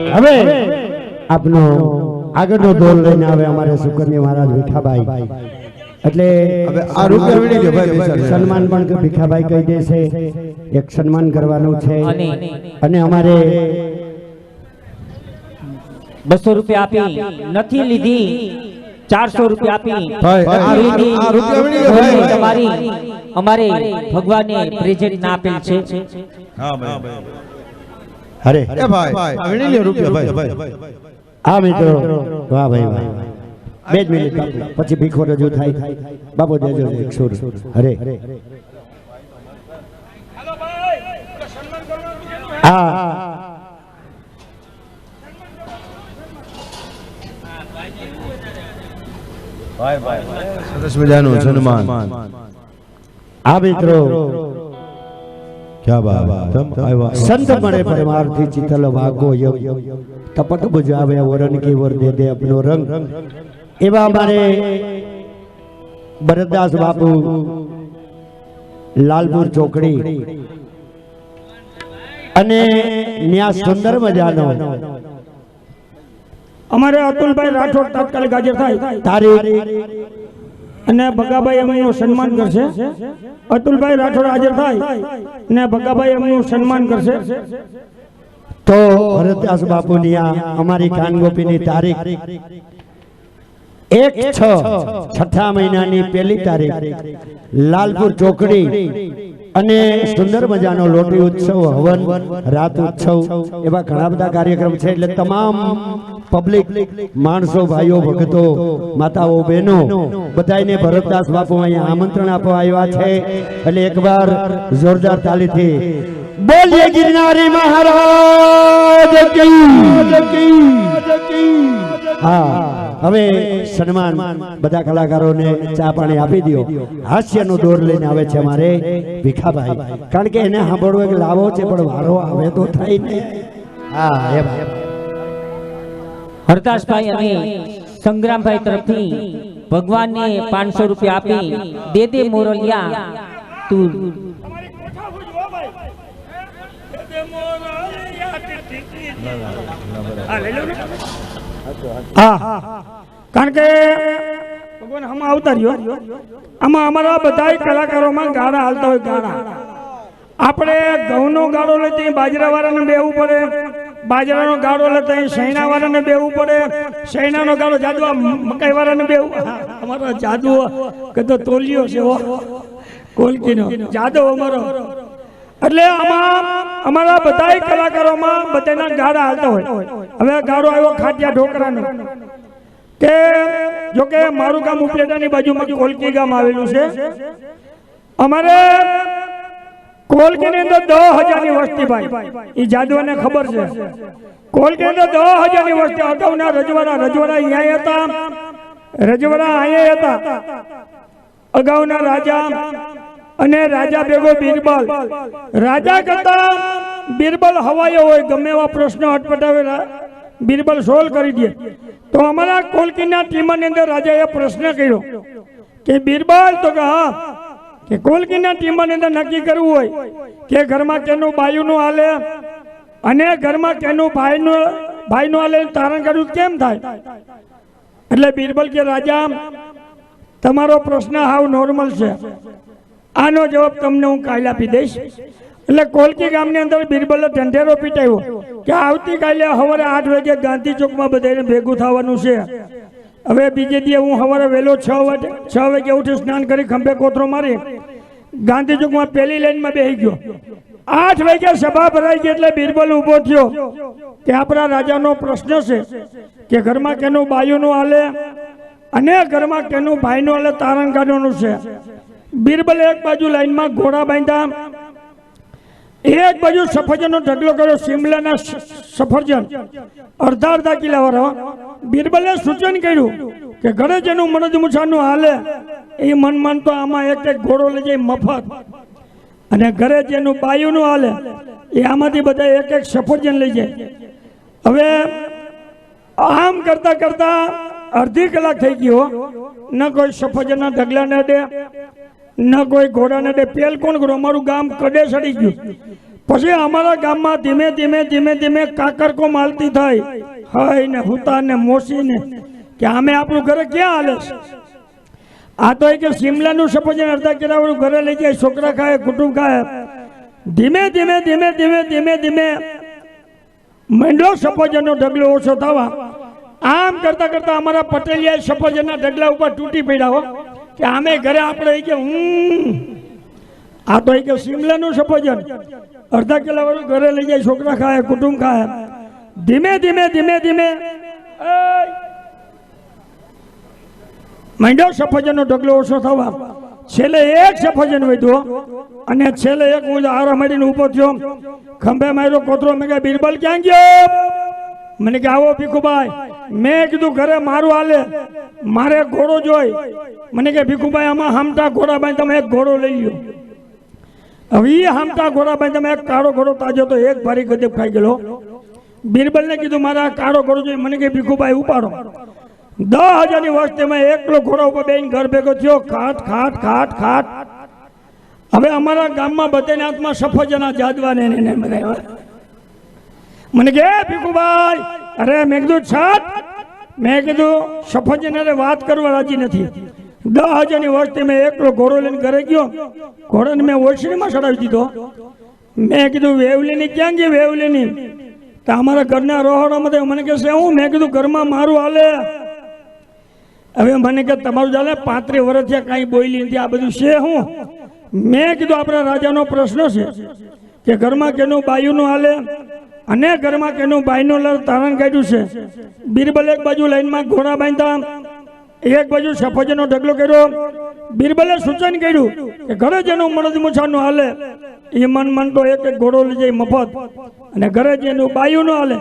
હવે આપનો આગળનો દોર લઈને આવે અમારે સુકન્યા મહારાજ ભીખાભાઈ. એટલે હવે આ રૂપિયા વીણી ભાઈ સન્માન પણ ભીખાભાઈ કહી દેશે એક સન્માન કરવાનું છે. અને અને અમારે બસો રૂપિયા આપી નથી લીધી. ચારસો રૂપિયા આપી. તમારી અમારે ભગવાને પ્રેઝન્ટ ના આપેલ છે. અરે. એ ભાઈ. વીણી લ્યો રૂપિયા ભાઈ. હા મિત્રો. વાહ ભાઈ વાહ. બે જ મિનિટ પછી ભીખો રજૂ થાય. બાપુ દેજો એક સુર. અરે. હા. સરસ મજાનું સન્માન આ મિત્રો. ક્યાં બાત? આવ્યા. સંત મળે પરમાર્થી ચિતલ વાગો યમ. તપટ બુજાવે વરણ કે વર દે દે અપનો રંગ. એવા અમારે ભરતદાસ બાપુ લાલપુર ચોકડી અને ન્યા સુંદર મજાનો. અમારે અતુલભાઈ રાઠોડ તાત્કાલિક હાજર થાય. તારીખ અને ભગાભાઈ એમનું સન્માન કરશે. અતુલભાઈ રાઠોડ હાજર થાય અને ભગાભાઈ એમનું સન્માન કરશે. તો ભરતદાસ બાપુની આ અમારી કાનગોપીની તારીખ એક છ છઠ્ઠા મહિનાની પહેલી તારીખ, લાલપુર ચોકડી અને સુંદર મજાનો લોટી ઉત્સવ, હવન, રાત ઉત્સવ, એવા ઘણા બધા કાર્યક્રમ છે. એટલે તમામ પબ્લિક માણસો, ભાઈઓ, ભક્તો, માતાઓ, બહેનો બધાને ભરતદાસ બાપુ અહીંયા આમંત્રણ આપવા આવ્યા છે. એટલે એકવાર જોરદાર તાલીથી બોલીએ ગિરનારી મહારાજ હા, હવે સન્માન બધા કલાકારોને ચા પાણી આપી દો હાસ્યનો દોર લઈને આવે છે અમારે ભીખાભાઈ. કારણ કે એને સાંભળવો એક લાવો છે, પણ વારો આવે તો થાય ને હા, એમ. હરદાસભાઈ અને સંગ્રામભાઈ તરફથી ભગવાનને પાંચસો રૂપિયા આપી દે દે મોરલિયા તું હા. કારણ કે ભગવાન આમાં આવતા રહ્યો. આમાં અમારા બધા કલાકારોમાં ગાળા હાલતા હોય ગાળા. આપણે ઘઉંનો ગાળો લઈ બાજરા વાળાને બેવું પડે. બાજરાનો ગાળો લેતા સૈના વાળાને બેવું પડે. સૈનાનો ગાળો જાદુ મકાઈ વાળાને બેવું અમારો જાદુ તો તોલિયો છે કોલકીનો જાદુ અમારો. એટલે આમાં અમારા બધા કલાકારોમાં બધાના ગાળા હાલતા હોય. હવે ગાળો આવ્યો ખાટિયા ઢોકરાનો. કે જો કે મારું ગામ ઉપલેટાની બાજુમાં કોલકી ગામ આવેલું છે. અમારે કોલકીની અંદર દસ હજારની વસ્તી ભાઈ. એ જાદવાને ખબર છે. કોલકી અંદર દસ હજારની વસ્તી. અગાઉના રજવાડા રજવાડા અહીંયા હતા. રજવાડા અહીંયા હતા. અગાઉના રાજા અને રાજા ભેગો બિરબલ. રાજા કરતા બિરબલ હવાયો હોય, ગમે એવા પ્રશ્નો અટપટાવે બિરબલ સોલ્વ કરી દે. તો અમારા કોલકીના ટીમની અંદર રાજાએ પ્રશ્ન કર્યો કે, બિરબલ, તો કે હા કે કોલકીના ટીમની અંદર નક્કી કરવું હોય કે ઘરમાં કેનું બાયુનું હાલે અને ઘરમાં કેનું ભાઈનું ભાઈનું હાલે તારણ કરવું કેમ થાય? એટલે બિરબલ કે, રાજા, તમારો પ્રશ્ન હાવ નોર્મલ છે. આનો જવાબ તમને હું કાલે આપી દઈશ. એટલે કોલકી ગામની અંદર બિરબલે ઢંઢેરો પીટાયો કે આવતીકાલે સવારે આઠ વાગે ગાંધી ચોકમાં બધાને ભેગું થવાનું છે. હવે બીજે દિવસે હું સવારે વહેલો છ વાગે છ વાગે ઉઠી સ્નાન કરી ખંભે કોથરો મારી ગાંધી ચોકમાં પહેલી લાઈનમાં બેસી ગયો. આઠ વાગ્યા સભા ભરાઈ ગઈ એટલે બિરબલ ઊભો થયો કે આપણા રાજાનો પ્રશ્ન છે કે ઘરમાં કેનું બાયુનું હાલે અને ઘરમાં કેનું ભાઈનું હાલે તારણ કાઢવાનું છે. બિરબલે એક બાજુ લાઈનમાં ઘોડા બાંધ્યા. એક બાજુ સફરજનનો ઢગલો કર્યો, શિમલાના સફરજન. અડધા અડધા કિલા વાળા. બિરબલે સૂચન કર્યું કે ઘરે જેનું મનોજ મુછાનું હાલે. એ મન તો આમાં એક એક ઘોડો લઈ જાય મફત. અને ઘરે જેનું બાયુનું હાલે, એ આમાંથી બધા એક એક સફરજન લઈ જાય. હવે આમ કરતા કરતા અડધી કલાક થઈ ગયો ન કોઈ સફરજનના ઢગલા ન દે, ન કોઈ ઘોડાને દે. પેલ કોણ કરો અમારું ગામ કડે સડી ગયું. પછી અમારા ગામમાં ધીમે ધીમે ધીમે ધીમે કાકરકો માલતી થઈ હય ને હુતા ને મોસી ને કે અમે આપણું ઘરે ક્યાં હાલે છે? આ તો એ કે શિમલાનું સફરજન અડધા કિલાવાળું ઘરે લઈ જાય, છોકરા ખાય, કુટુંબ ખાય, ધીમે ધીમે ધીમે ધીમે ધીમે ધીમે મંડળો સફરજનનો ઢગલો ઓછો થવા, આમ કરતા કરતા અમારા પટેલિયા સફરજનના ઢગલા ઉપર તૂટી પડ્યા હો, કે આમે ઘરે આપણે કે હું આ તો એ કે શિમલાનું સફરજન અડધા કિલોવાળું ઘરે લઈ જાય, છોકરા ખાય, કુટુંબ ખાય. ધીમે ધીમે ધીમે ધીમે માંડ્યો સફરજનનો ઢગલો ઓછો થવા છેલ્લે એક સફરજન વધ્યો અને છેલ્લે એક હું આરા મળીને ઊભો થયો. ખંભે માર્યો, કોતરો મેં કહે બિરબલ, ક્યાં ગયો? મને કે, આવો ભીખુભાઈ. મેં કીધું, ઘરે મારું હાલે, મારે ઘોડો જોઈ. મને કે, ભીખુભાઈ, આમાં હામટા ઘોડાભાઈ તમે એક ઘોડો લઈ લો હવે એ હામટા ઘોડાભાઈ તમે એક કાળો ઘોડો તાજો તો એક ભારી ગજબ ખાઈ ગયેલો. બિરબલને કીધું, મારે કાળો ઘોડો જોઈએ મને કે, ભીખુભાઈ, ઉપાડો. દસ હજારની વસ્તીમાં એકલો ઘોડા ઉપર બેન ઘર ભેગો થયો. ખાટ ખાટ ખાટ ખાટ હવે અમારા ગામમાં બધાના હાથમાં સફરજના જાદવાને એને મને કે, "એ ભીખુભાઈ, અરે મેં કીધું, છત. મેં કીધું, સફરજન વાત કરવા રાજી નથી. દસ હજારની વસ્તી મેં એકલો ઘોડો લઈને ઘરે ગયો. ઘોડાને મેં ઓછડીમાં ચડાવી દીધો. મેં કીધું, વેવલીની, ક્યાં ગઈ વેવલીની? તો અમારા ઘરના રોહડામાં મને કહેશે હું? મેં કીધું, ઘરમાં મારું હાલે. હવે મને કે તમારું ચાલે પાંત્રીસ વર્ષ થયા કાંઈ બોલી નથી, આ બધું છે હું? મેં કીધું આપણા રાજાનો પ્રશ્ન છે કે ઘરમાં કેનું બાયુનું હાલે અને ઘરમાં કેનું બાયનું લર તારણ કાઢ્યું છે. બિરબલ એક બાજુ લાઈનમાં ઘોડા બાંધતા, એક બાજુ સફરજનનો ઢગલો કર્યો. બિરબલે સૂચન કર્યું કે ઘરે જેનું મળદ મૂછાનું હાલે એ મન મન તો એક એક ઘોડો લઈ જાય મફત. અને ઘરે જેનું બાયુનું હાલે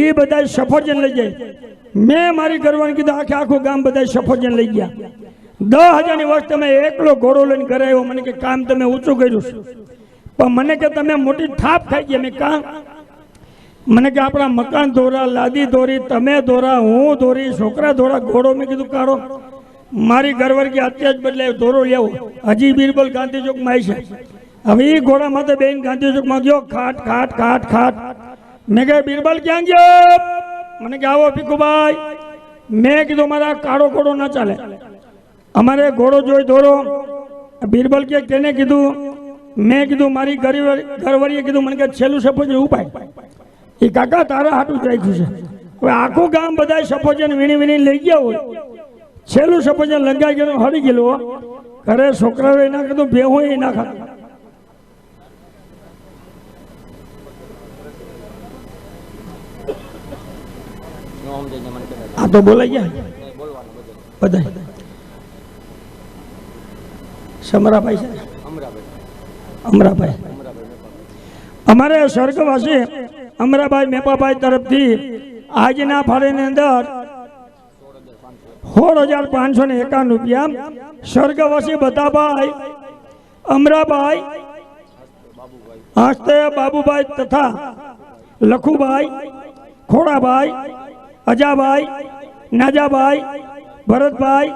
એ બધા સફરજન લઈ જાય. મેં મારી કરવાની કીધું, આખે આખું ગામ બધા સફરજન લઈ ગયા. દસ હજારની વર્ષ તમે એકલો ઘોડો લઈને ઘરે આવ્યો, મને કે કામ તમે ઊંચું કર્યું છે. પણ મને કે તમે મોટી થાપ ખાઈ ગયા. મેં કામ મને કે આપણા મકાન દોરા લાદી દોરી તમે દોરા હું દોરી છોકરા દોરા ઘોડો. મેં કીધું કાઢો મારી ઘરવર્ગી અત્યારે જ બદલાય દોરો લેવો. હજી બીરબલ ગાંધી ચોકમાં આવી છે. હવે એ ઘોડા માથે બેન ગાંધી ચોકમાં ગયો, ખાટ ખાટ ખાટ ખાટ. મેં કહે બીરબલ ક્યાં ગયો? મને કે, આવો ભીખુભાઈ. મેં કીધું મારા કાળો ઘોડો ના ચાલે. અમારે ઘોડો જોઈ દોરો બીરબલ કે કેને કીધું. મેં કીધું, મારી ઘરવરી ઘરવરીએ કીધું. મને કે, છેલ્લું સફરજન ઉપાય. એ કાકા, તારા હાટું જ રાખ્યું છે. હવે આખું ગામ બધા સફોજન વીણી વીણી લઈ ગયા હોય. છેલ્લું સફોજન લંગાઈ ગયેલું હળી ગયેલું. ઘરે છોકરાઓએ ના કીધું, ભેહું એ ના ખાતું આ તો બોલાઈ ગયા બધા સમરાભાઈ છે ને? અમરાભાઈ અમારે સ્વર્ગવાસી અમરાભાઈ મેપાભાઈ તરફથી આજના ફાળેની અંદર સોળ હજાર પાંચસો ને એકાવન રૂપિયા સ્વર્ગવાસી બધાભાઈ અમરાભાઈ હસ્તે બાબુભાઈ તથા લખુભાઈ ખોડાભાઈ અજાભાઈ, નાજાભાઈ, ભરતભાઈ,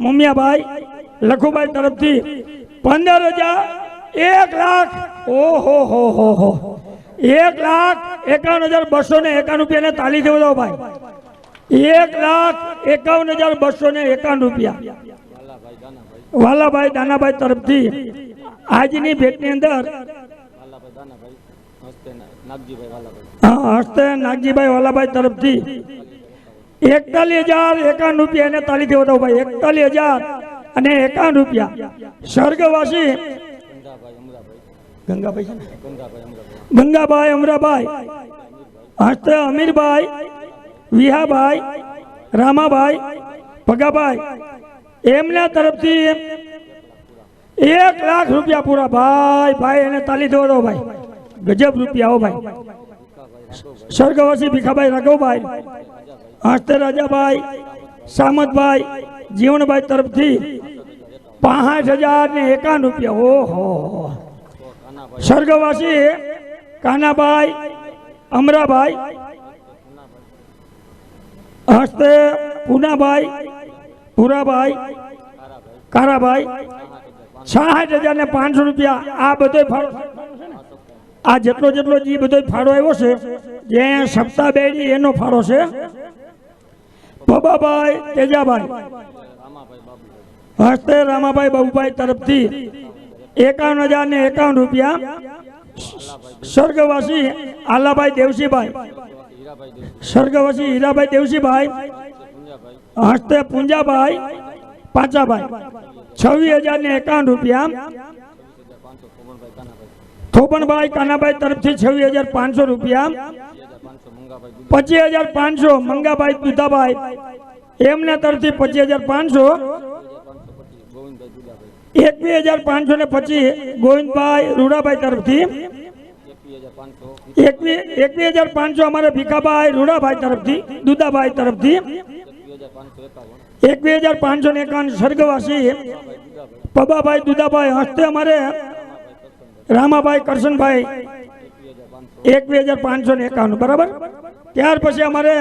મુમિયાભાઈ, લખુભાઈ તરફથી પંદર હજાર એક લાખ. ઓહો, હો હો હો. એક લાખ એકાવન હજાર બસો ને એકાવન રૂપિયા તાલી દેવો ભાઈ. એક લાખ એકાવન હજાર બસો ને એકાવન રૂપિયા. વાલાભાઈ દાનાભાઈ તરફથી આજની ભેટની અંદર હા હસ્તે નાગજીભાઈ વાલાભાઈ તરફથી. એકતાલીસ હજાર એકાવન રૂપિયા એને તાલી દેવો દો ભાઈ, એકતાલીસ હજાર અને એકાવન રૂપિયા. સ્વર્ગવાસી ગંગાભાઈ અમરાભાઈ. હસ્તે અમીરભાઈ, વિહાભાઈ, રામાભાઈ, ભગાભાઈ. એમના તરફથી એક લાખ રૂપિયા પૂરા. ભાઈ ભાઈ, એને તાલી દો ભાઈ. ગજબ રૂપિયા હો ભાઈ. સ્વર્ગવાસી ભીખાભાઈ રાઘવભાઈ હસ્તે રાજાભાઈ સામતભાઈ જીવણભાઈ તરફથી પાંચ હજાર ને એકાવન રૂપિયા ઓહો સ્વર્ગવાસી કાનાભાઈ અમરાભાઈ હસ્તે પૂનાભાઈ પુરાભાઈ કારાભાઈ છાસઠ હજાર ને પાંચસો રૂપિયા આ બધો ફાળો આ જેટલો જેટલો જે બધો ફાળો આવ્યો છે, જે સપ્તાહ બેડી એનો ફાળો છે. પબાભાઈ તેજાભાઈ. હસ્તે રામાભાઈ બાબુભાઈ તરફથી એકાવન હજાર ને એકાવન રૂપિયા સ્વર્ગવાસી આલાભાઈ દેવસીભાઈ. સ્વર્ગવાસી હીરાભાઈ દેવસીભાઈ, હસ્તે પુંજાભાઈ પાંચાભાઈ. છવ્વીસ હજાર ને એકાવન રૂપિયા થોબણભાઈ કાનાભાઈ તરફથી છવ્વીસ હજાર પાંચસો રૂપિયા. પચીસ હજાર પાંચસો મંગાભાઈ દુધાભાઈ. એમના તરફથી પચીસ હજાર પાંચસો. એકવીસ હજાર પાંચસો ને પચીસ ગોવિંદભાઈ રૂડાભાઈ તરફથી. એકવીસ હજાર પાંચસો અમારે ભીખાભાઈ રૂડાભાઈ તરફથી, દુધાભાઈ તરફથી. એકવીસ હજાર પાંચસો ને એકાવન સ્વર્ગવાસી પબાભાઈ દુધાભાઈ હસ્તે અમારે રામાભાઈ કરશનભાઈ, એકવીસ હજાર પાંચસો ને એકાવન બરાબર? ત્યાર પછી અમારે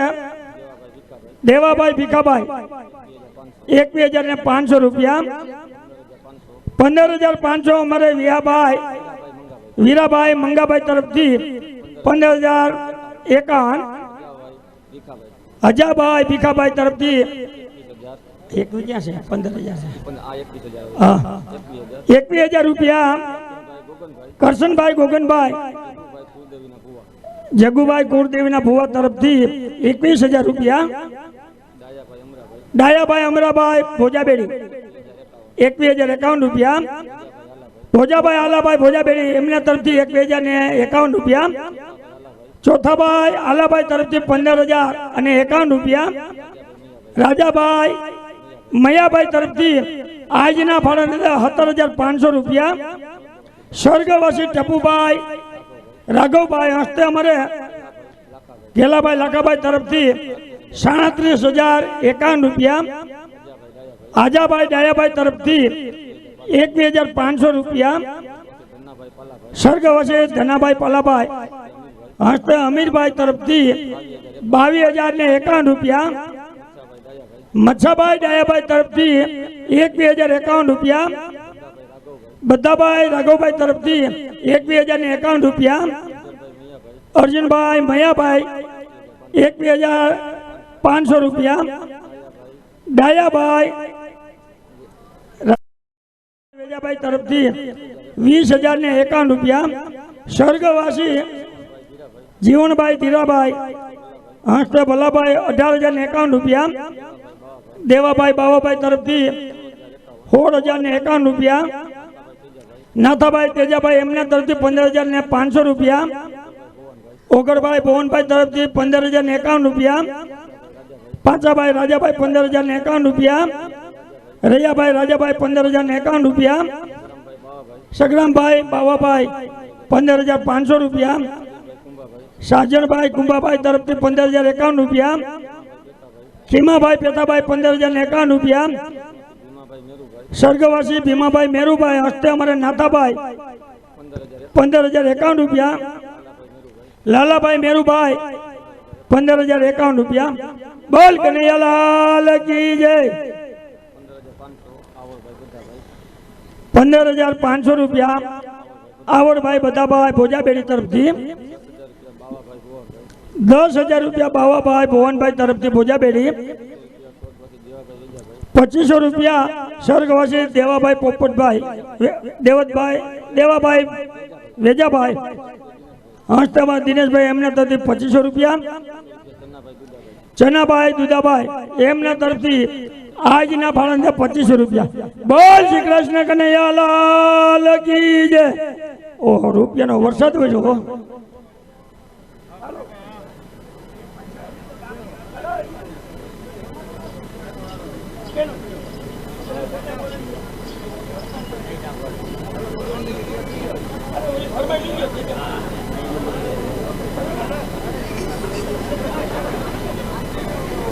દેવાભાઈ ભીખાભાઈ, એકવીસ હજાર ને પાંચસો રૂપિયા. પંદર હજાર પાંચસો અમારે વિયાભાઈ વીરાભાઈ મંગાભાઈ તરફથી પંદર હજાર એકાવન. હજાભાઈ ભીખાભાઈ તરફથી એક ક્યાં છે, પંદર હજાર છે. એકવીસ હજાર રૂપિયા કરશનભાઈ ગોગનભાઈ. જગુભાઈ કુળદેવીના ભુવા તરફથી એકવીસ હજાર રૂપિયા. ડાયાભાઈ અમરાભાઈ. ભોજાબેડી. એકવીસ હજાર એકાવન રૂપિયા. ભોજાભાઈ આલાભાઈ ભોજાબેડી એમના તરફથી એકવીસ હજાર ને એકાવન રૂપિયા. ચોથાભાઈ આલાભાઈ તરફથી પંદર હજાર અને એકાવન રૂપિયા. રાજાભાઈ મયાભાઈ તરફથી આજના ફાળા સત્તર હજાર પાંચસો રૂપિયા. સ્વર્ગવાસી ટપુભાઈ, રાઘવભાઈ હસ્તે અમારે ગેલાભાઈ લાખાભાઈ તરફથી સાડત્રીસ હજાર એકાવન રૂપિયા, આજાભાઈ ડાયાભાઈ તરફથી એક બે હજાર પાંચસો રૂપિયા, સ્વર્ગવાસી ધનાભાઈ પલાભાઈ હસ્તે અમીરભાઈ તરફથી બાવીસ હજાર ને એકાવન રૂપિયા, મચ્છાભાઈ ડાયાભાઈ તરફથી એક બે હજાર એકાવન રૂપિયા બધાભાઈ, રાઘવભાઈ તરફથી એકવીસ હજાર ને એકાવન રૂપિયા. અર્જુનભાઈ, મયાભાઈ એકવીસ હજાર પાંચસો રૂપિયા. ડાયાભાઈ વેજાભાઈ તરફથી વીસ હજાર ને એકાવન રૂપિયા. સ્વર્ગવાસી, જીવનભાઈ ધીરાભાઈ હંસતે ભલાભાઈ અઢાર હજાર ને એકાવન રૂપિયા. દેવાભાઈ બાવાભાઈ તરફથી સોળ હજાર ને એકાવન રૂપિયા. નાથાભાઈ તેજાભાઈ એમના તરફથી પંદર હજાર ને પાંચસો રૂપિયા. ઓગળભાઈ ભુવનભાઈ તરફથી પંદર હજાર ને એકાવન રૂપિયા. પાછાભાઈ રાજાભાઈ પંદર હજાર ને એકાવન રૂપિયા. રૈયાભાઈ રાજાભાઈ પંદર હજાર ને એકાવન રૂપિયા. સગરામભાઈ બાવાભાઈ પંદર હજાર પાંચસો રૂપિયા. સાજણભાઈ કુંભાભાઈ તરફથી પંદર હજાર એકાવન રૂપિયા. ખીમાભાઈ પેતાભાઈ પંદર હજાર એકાવન રૂપિયા. સ્વર્ગવાસી ભીમાભાઈ મેરુભાઈ હસ્તે અમારે નાથાભાઈ પંદર હજાર એકાવન રૂપિયા લાલાભાઈ મેરુભાઈ પંદર હજાર એકાવન રૂપિયા બોલ કનૈયાલાલ કી જય પંદર હજાર પાંચસો રૂપિયા આવડભાઈ બધાભાઈ ભોજાબેડી તરફથી દસ હજાર રૂપિયા બાવાભાઈ ભુવનભાઈ તરફથી ભોજાબેડી પચીસો રૂપિયા સ્વર્ગવાસી દેવાભાઈ પોપટભાઈ દેવતભાઈ, દેવાભાઈ, વેજાભાઈ. હંસતાભાઈ દિનેશભાઈ, એમના તરફથી પચીસો રૂપિયા. ચનાભાઈ દુદાભાઈ, એમના તરફથી આજના ફાળંદે પચીસો રૂપિયા. બોલ શ્રી કૃષ્ણ કનૈયા, લાલ કી રૂપિયાનો વરસાદ હોય છે